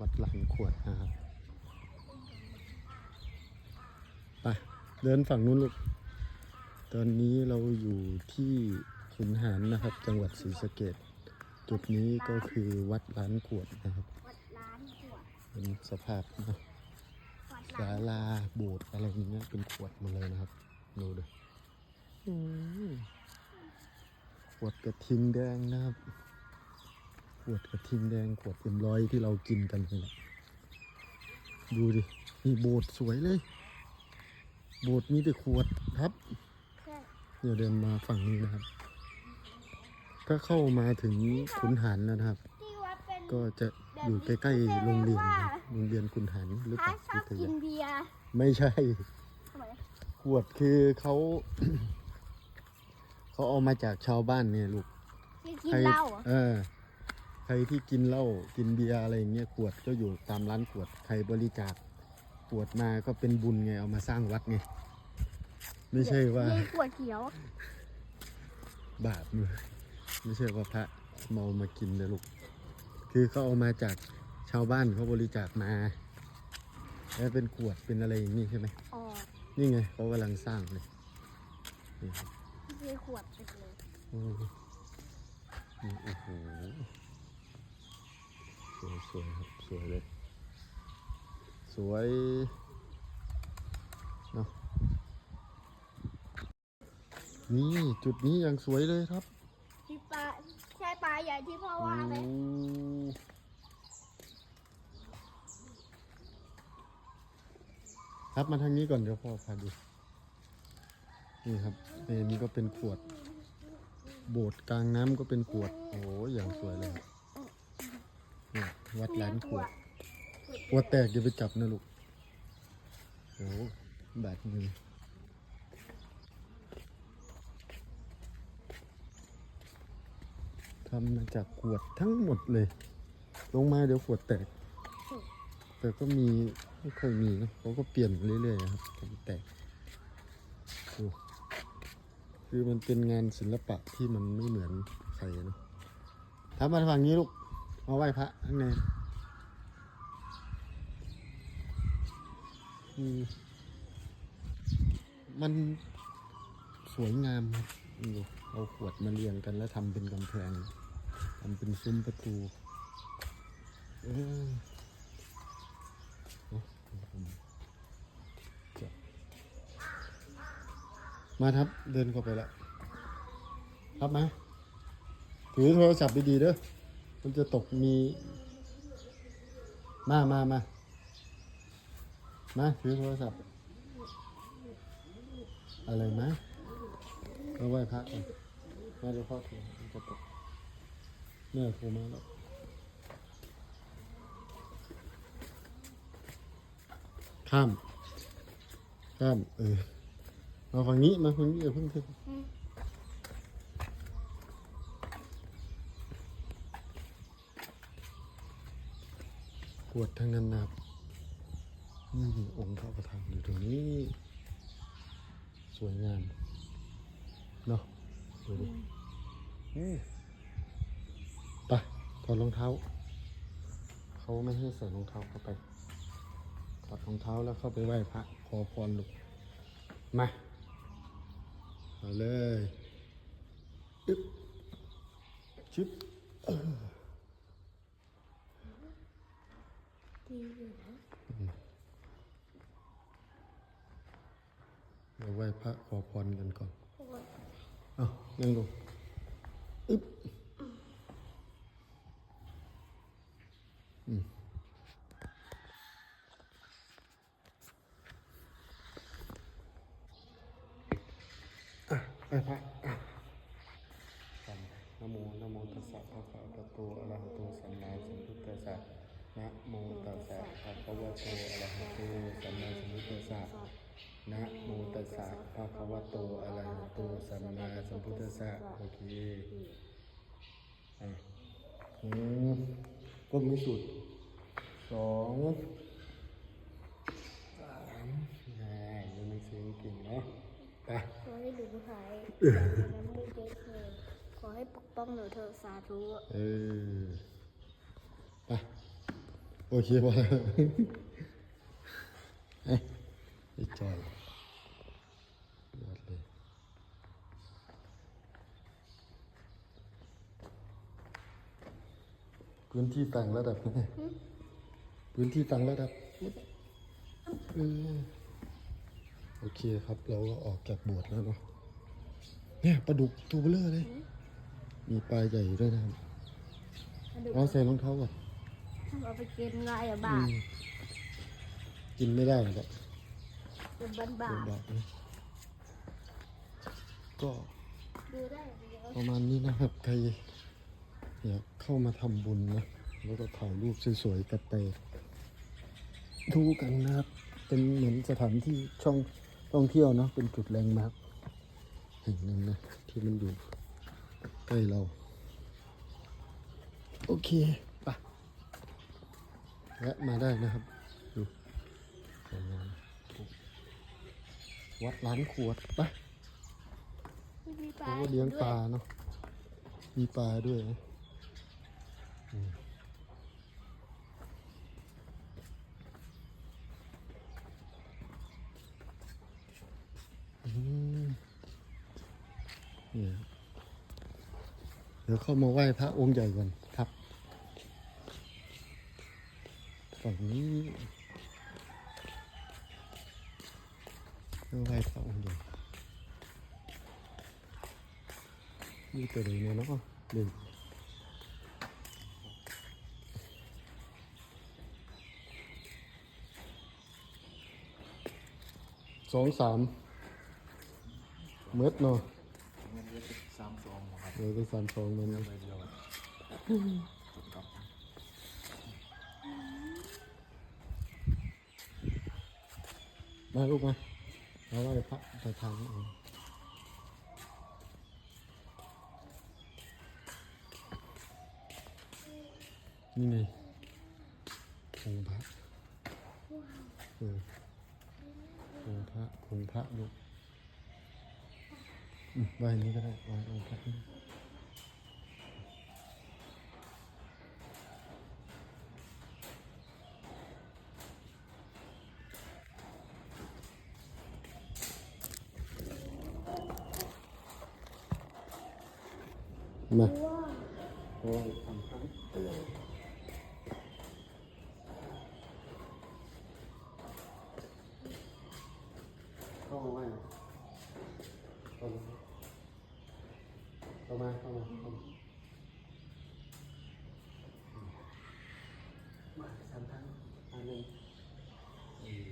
วัดหลังขวดนะครับไปเดินฝั่งนู้นลูก ตอนนี้เราอยู่ที่ขุนหารนะครับ จังหวัดศรีสะเกดจุดนี้ก็คือวัดล้านขวดนะครับวัดร้านขวดเป็นสภาพนะวัดศาร้านลาโบสถ์อะไรอย่างเงี้ยเป็นขวดหมดเลยนะครับดูดิอืมขวดกระทิงแดงนะครับ ขวดกระทิงแดงขวดเอ็มร้อยที่เรากินกันนี่แหละดูดินี่โบสถ์สวยเลย โบสถ์มีแต่ขวดครับใช่เดี๋ยวเดินมาฝั่งนี้นะครับ ถ้าเข้ามาถึงขุนหารแล้วนะครับที่วัดเป็นก็จะอยู่ใกล้ๆโรงเรียนนะโรงเรียนขุนหารหรือพเประชล่าอบวิทกิยานเบียร์ไม่ใช่ทำไมขวดคือเขาเขาเอามาจากชาวบ้านเนี่ยลูกที่กินใครเหล้าเหรอเออ ใครที่กินเหล้ากินเบียร์อะไรอย่างเงี้ยขวดก็อยู่ตามร้านขวดใครบริจาคขวดมาก็เป็นบุญไงเอามาสร้างวัดไงไม่ใช่ว่ามีขวดเขียว บาปมือไม่ใช่ว่าพระเมามากินนะลูกคือเขาเอามาจากชาวบ้านเขาบริจาคมาแล้วเป็นขวดเป็นอะไรอย่างนี้ใช่ไหมอ๋อนี่ไงเขากำลังสร้างเลยนี่ครับมีขวดไปเลยโอ้โหนี่โอ้โหส วยสวยครับสวยเลย สวยเนาะนี่จุดนี้ยังสวยเลยครับที่ปลาใช่ปลาใหญ่ที่พ่อว่าไหมโอ้ครับมาทางนี้ก่อนเดี๋ยวพ่อพาดู นี่ครับนี่นี่ก็เป็นขวด โบสถ์กลางน้ำก็เป็นขวด โอ้โหอย่างสวย วัดล้านขวดขวดแตกอย่าไปจับนะลูกโอ้โหบาดมือทำมาจากขวดทั้งหมดเลย ลงมาเดี๋ยวขวดแตก แต่ก็มีไม่ค่อยมีนะเขาก็เปลี่ยนเรื่อยๆครับแตกคือมันเป็นงานศิลปะที่มันไม่เหมือนใครนะทำมาฝั่งนี้ลูก มาไหว้พระข้างในมมันสวยงามครับเอาขวดมาเรียงกันแล้วทำเป็นกำแพงทำเป็นซุ้มประตูเออมาครับเดินเข้าไปแล้ว ครับไหมถือโทรศัพท์ดีๆเด้อ มันจะตกมี มามามามาถือโทรศัพท์ อะไรมเอาไหว้พระก่อนมาเดี๋ยวพ่อถือมันจะตกแม่โทรมาแล้วข้ามข้ามเออมาฝั่งนี้มาฝั่งนี้อย่าเพิ่งขึ้น ขวดทั้งนั้นนะครับนี่องค์พระประธานอยู่ตรงนี้ สวยงามเนาะดูดิอืมไปถอดรองเท้า เขาไม่ให้ใส่รองเท้าเข้าไปถอดรองเท้าแล้วเข้าไปไหว้พระขอพรลูกมาเอาเลย อึ๊บชึบเออ ดีอยู่นะเดี๋ยวไหว้พระขอพรกันก่อนขวดเอานั่งลงอึ๊บอืมอะไหว้พระอะกันนะโมนะโมตัสสะภะคะวะโตอะระหะโตสัมมาสัมพุทธัสสะ นะโมตัสสะภะคะวะโตอะระหะโตสัมมาสัมพุทธัสสะนะโมตัสสะภะคะวะโตอะระหะโตสัมมาสัมพุทธัสสะโอเคอะอืมก้มไม่สุดสองสามอ่าเรียนหนังสือเก่งเนาะไปขอให้หนูหายและไม่เจ็บเลยขอให้ปกป้องหนูเถอะสาธุเออไป โอโอเคป่ะเอ้ยไอ้จอยยอดเลยพื้นที่ต่างระดับนะพื้นที่ต่างระดับเออโอเคครับ เราก็ออกจากโบวชแล้วเนาะเนี่ยปลาดุกตัวเบลอเลย มีปลาใหญ่ด้วยนะครับมาดูเอาใส่รองเท้าก่อน เอาไปกินง่ายอะอืบาทมกินไม่ได้หรอกเป็นบ้านบาเป็นทแบบนี้ก็ดูได้เดี๋ยวประมาณนี้นะครับใครอยากเข้ามาทำบุญนะแล้วก็ถ่ายรูปสวยๆกับไปดูกันนะครับ เป็นเหมือนสถานที่ช่องท่องเที่ยวเนาะเป็นจุดแรงมาร์คแห่งหนึ่งนะที่มันอยู่ใกล้เรา โอเคไปะ แวะมาได้นะครับ ดูสวยงามวัดล้านขวดไปมีปลาเขาก็เลี้ยงปลาเนาะมีปลาด้วยนะอืมอืมเนี่ยเดี๋ยวเข้ามาไหว้พระองค์ใหญ่ก่อน ฝั่งนี้ไหว้พระองค์ใหญ่มีตัวไหนเนี่ยเนาะหนึ่งสองสามเม็ดเนาะเงินเดือนสามสองครับเลยเป็นสามสองมันเดือนใบเดียวครับ มาลูกมาเอาไว้พระไปทางนี้เองนี่ไงองค์พระเออองค์พระองค์พระลูกไว้นี้ก็ได้ไว้องค์พระ นี่มาโอ้ยทำพระเข้ามาไหว้เข้ามาเข้ามาเข้ามาเข้ามามาสามครั้งอันหนึ่งอืม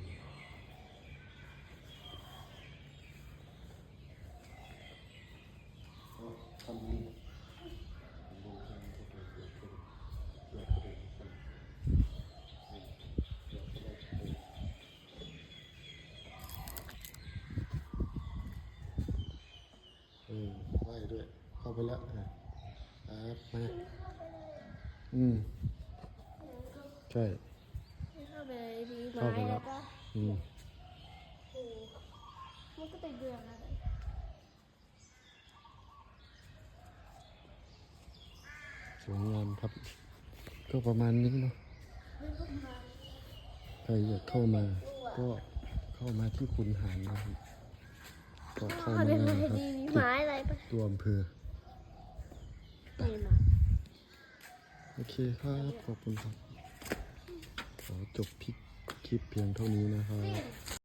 เอาทำดีทำบุญทำบุญทำบุญทำบุญเดี๋ยวก็ได้ทำอืมเดี๋ยวก็ได้ทำบุญ เออไหวด้วย เข้าไปแล้วอะครับมา อืม ใช่ เข้าไปดีไม้เข้าไปแล้แล้ววก็อืมโอ้มันก็เป็นเดือนแล้วสวยงามครับ ก็ประมาณนี้เนาะใครอยากเข้ามา ก็เข้ามาที่คุณหารนะครับก็เข้าเข้ามาไปได้ไหนนะครับดีมีที่ไม้อะไรปะตัวอำเภอนี่มา โอเคครับ ขอบคุณครับ ขอจบคลิปเพียงเท่านี้นะครับ